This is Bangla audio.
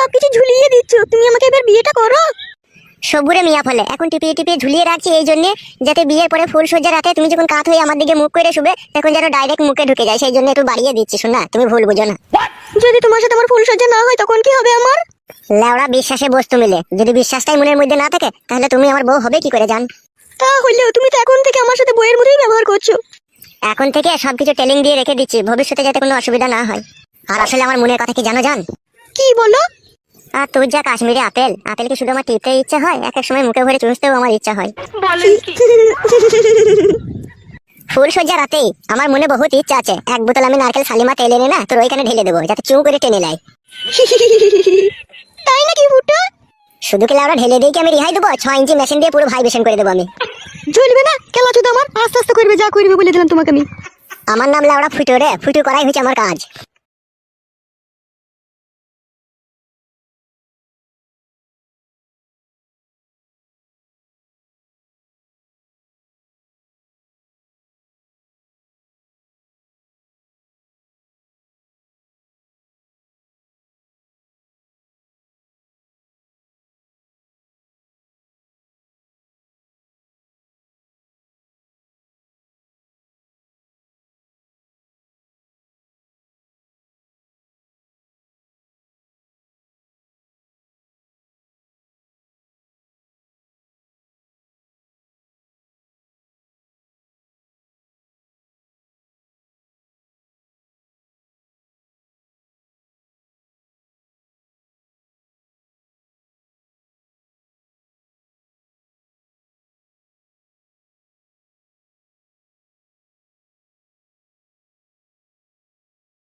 সবকিছু ঝুলিয়ে দিচ্ছ। তুমি আমাকে এবার বিয়েটা করো। সবুরে মিয়া ফলে এখন টিপিয়ে টিপিয়ে ঝুলিয়ে রাখছি এই জন্য যাতে বিয়ের পরে ফুল সজ্জা রাতে তুমি যখন কাত হয়ে আমার দিকে মুখ করে শুবে তখন যেন ডাইরেক্ট মুখে ঢুকে যায়। সেই জন্য একটু বাড়িয়ে দিচ্ছি শোনা তুমি ভুল বুঝো না। যদি তোমার সাথে আমার ফুলসজ্জা না হয় তখন কি হবে আমার? লেওড়া বিশ্বাসে বস্তু মিলে। যদি বিশ্বাসটাই মনের মধ্যে না থাকে তাহলে তুমি আমার বউ হবে কি করে জান? তা হইলেও তুমি তো এখন থেকে আমার সাথে বইয়ের মতোই ব্যবহার করছ। এখন থেকে সবকিছু টেলিং দিয়ে রেখে দিচ্ছি ভবিষ্যতে যাতে কোনো অসুবিধা না হয়। আর আসলে আমার মনের কথা কি জানো জান? কি বলো? আর তুই যা কাশ্মীরি আপেল আপেল কি শুধু আমার টিপতে ইচ্ছা হয়? এক এক সময় মুখে ভরে চুষতেও আমার ইচ্ছা হয়। ফুল সজ্জা রাতেই আমার মনে বহুত ইচ্ছা আছে। এক বোতল আমি নারকেল সালিমা তেল এনে না তোর ওইখানে ঢেলে দেবো যাতে চুঁ করে টেনে নেয়। তাই নাকি ফুটো শুধু কি লাউরা ঢেলে দিয়ে কি আমি রিহাই দেবো? ছয় ইঞ্চি মেশিন দিয়ে পুরো ভাইব্রেশন করে দেবো আমি। চলবে না? খেলা চুদ আমার আস্তে আস্তে করবে যা করবে বলে দিলাম তোমাকে আমি। আমার নাম লাউড়া ফুটো রে। ফুটো করাই হচ্ছে আমার কাজ।